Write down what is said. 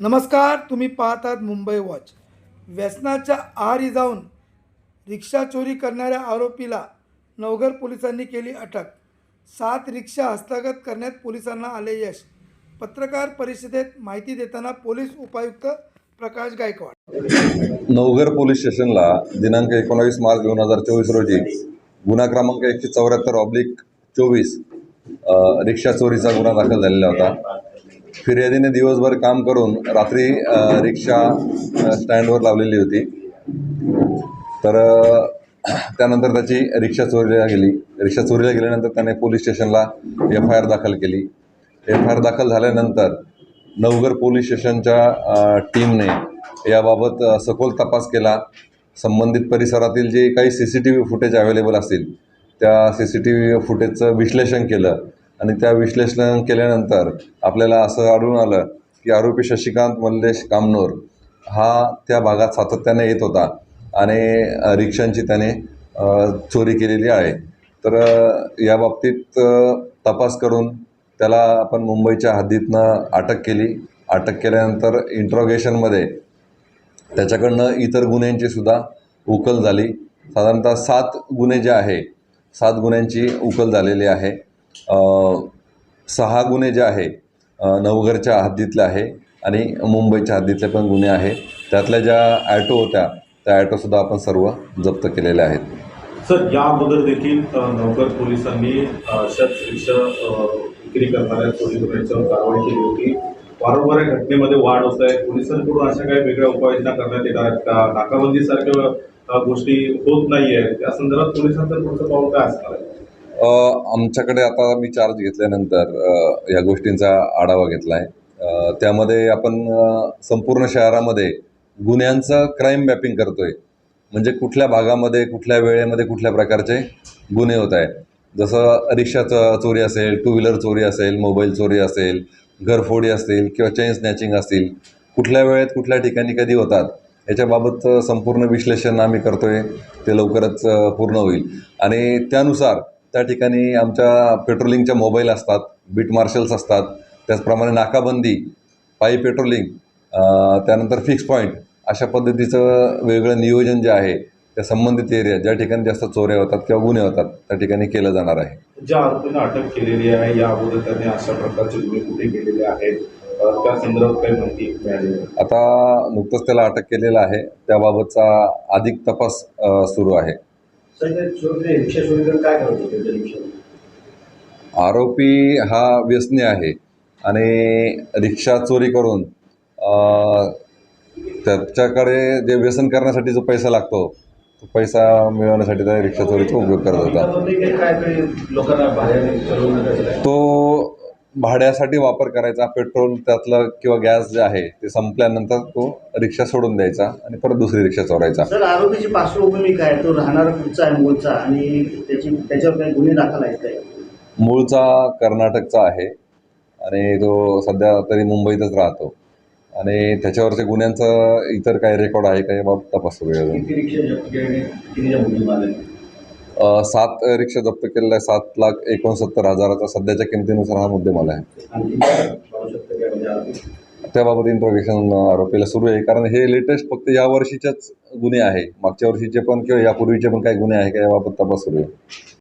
नमस्कार तुम्ही पाहतात मुंबई वॉच. व्यसनाच्या आहारी जाऊन रिक्षा चोरी करणाऱ्या आरोपीला नवघर पोलिसांनी केली अटक. सात रिक्षा हस्तगत करण्यात पोलिसांना आले यश. पत्रकार परिषदेत माहिती देताना पोलीस उपायुक्त प्रकाश गायकवाड. नवघर पोलीस स्टेशनला दिनांक एकोणावीस मार्च दोन हजार चोवीस रोजी गुन्हा क्रमांक एकशे चौऱ्याहत्तर ऑब्लिक चोवीस रिक्षा चोरीचा गुन्हा दाखल झालेला होता. फिर्यादीने दिवसभर काम करून रात्री रिक्षा स्टँडवर लावलेली होती. तर त्यानंतर त्याची रिक्षा चोरीला गेली. रिक्षा चोरीला गेल्यानंतर त्याने पोलीस स्टेशनला एफ आय आर दाखल केली. एफ आय आर दाखल झाल्यानंतर नवघर पोलीस स्टेशनच्या टीमने याबाबत सखोल तपास केला. संबंधित परिसरातील जे काही C C T V footage available असतील त्या सी सी टी व्ही फुटेजचं विश्लेषण केलं. आणि त्या विश्लेषण केल्यानंतर आपल्याला असं आढळून आलं की आरोपी शशिकांत मल्लेश कामनोर हा त्या भागात सातत्याने येत होता आणि रिक्षांची त्याने चोरी केलेली आहे. तर या बाबतीत तपास करून त्याला आपण मुंबईच्या हद्दीतनं अटक केली. अटक केल्यानंतर इंट्रॉगेशनमध्ये त्याच्याकडनं इतर गुन्ह्यांची सुद्धा उकल झाली. साधारणतः सात गुन्हे जे आहे सात गुन्ह्यांची उकल झालेली आहे. सहा गुन्हे जे आहे नवघरच्या हद्दीतले आहे आणि मुंबईच्या हद्दीतले पण गुन्हे आहे. त्यातल्या ज्या ॲटो होत्या त्या ॲटोसुद्धा आपण सर्व जप्त केलेल्या आहेत. सर या अगोदर देखील अ, पोलिसांनी अशाच रिक्षा विक्री करणाऱ्या चोरी करण्याच्यावर कारवाई केली होती. वारंवार या घटनेमध्ये वाढ होत आहे. पोलिसांकडून अशा काही वेगळ्या उपाययोजना करण्यात येणार आहेत का? नाकाबंदीसारख्या गोष्टी होत नाही आहेत त्या संदर्भात पोलिसांचं पुढचं पाऊल काय असणार आहे? आमच्याकडे आता मी चार्ज घेतल्यानंतर या गोष्टींचा आढावा घेतला आहे त्यामध्ये आपण संपूर्ण शहरामध्ये गुन्ह्यांचं क्राईम मॅपिंग करतो आहे म्हणजे कुठल्या भागामध्ये कुठल्या वेळेमध्ये कुठल्या प्रकारचे गुन्हे होत आहे जसं रिक्षा चोरी असेल टू व्हीलर चोरी असेल मोबाईल चोरी असेल घरफोडी असतील किंवा चेन स्नॅचिंग असतील कुठल्या वेळेत कुठल्या ठिकाणी कधी होतात याच्याबाबत संपूर्ण विश्लेषण आम्ही करतो आहे ते लवकरच पूर्ण होईल. आणि त्यानुसार त्या ठिकाणी आमच्या पेट्रोलिंगच्या मोबाईल असतात बीट मार्शल्स असतात त्याचप्रमाणे नाकाबंदी पायी पेट्रोलिंग त्यानंतर फिक्स पॉईंट अशा पद्धतीचं वेगळं नियोजन जे आहे त्या संबंधित एरिया ज्या ठिकाणी जास्त चोऱ्या होतात किंवा गुन्हे होतात त्या ठिकाणी केलं जाणार आहे. ज्या आरोपींना अटक केलेली आहे या अगोदर त्यांनी अशा प्रकारचे गुन्हे कुठे केलेले आहेत अ, त्या संदर्भात काही माहिती मिळाली आहे. आता नुकतंच त्याला अटक केलेलं आहे त्याबाबतचा अधिक तपास सुरू आहे. आरोपी हा व्यसनी आहे आणि रिक्षा चोरी करून त्याच्याकडे जे व्यसन करण्यासाठी जो पैसा लागतो तो पैसा मिळवण्यासाठी त्या रिक्षा चोरीचा उपयोग करत होता. तो भाड्यासाठी वापर करायचा पेट्रोल त्यातलं किंवा गॅस जे आहे ते संपल्यानंतर तो रिक्षा सोडून द्यायचा आणि परत दुसरी रिक्षा चोरायचा. सर आरोपीची पार्श्वभूमी काय तो राहणार कुठचा आहे मूळचा आणि त्याची त्याच्यावर काही गुन्हे दाखल आहेत काय? मूळचा कर्नाटकचा आहे आणि तो सध्या तरी मुंबईतच राहतो. आणि त्याच्यावरच्या गुन्ह्यांचं इतर काय रेकॉर्ड आहे का याबाबत तपास सुरू आहे सात रिक्षा जप्त केलेल्या आहे सात लाख एकोणसत्तर हजाराचा सध्याच्या किमतीनुसार हा मुद्देमाल आहे. त्याबाबत इंट्रोगेशन आरोपीला सुरू आहे. कारण हे लेटेस्ट फक्त या वर्षीच्याच गुन्हे आहे. मागच्या वर्षीचे पण किंवा यापूर्वीचे पण काही गुन्हे आहे का याबाबत तपास सुरू आहे.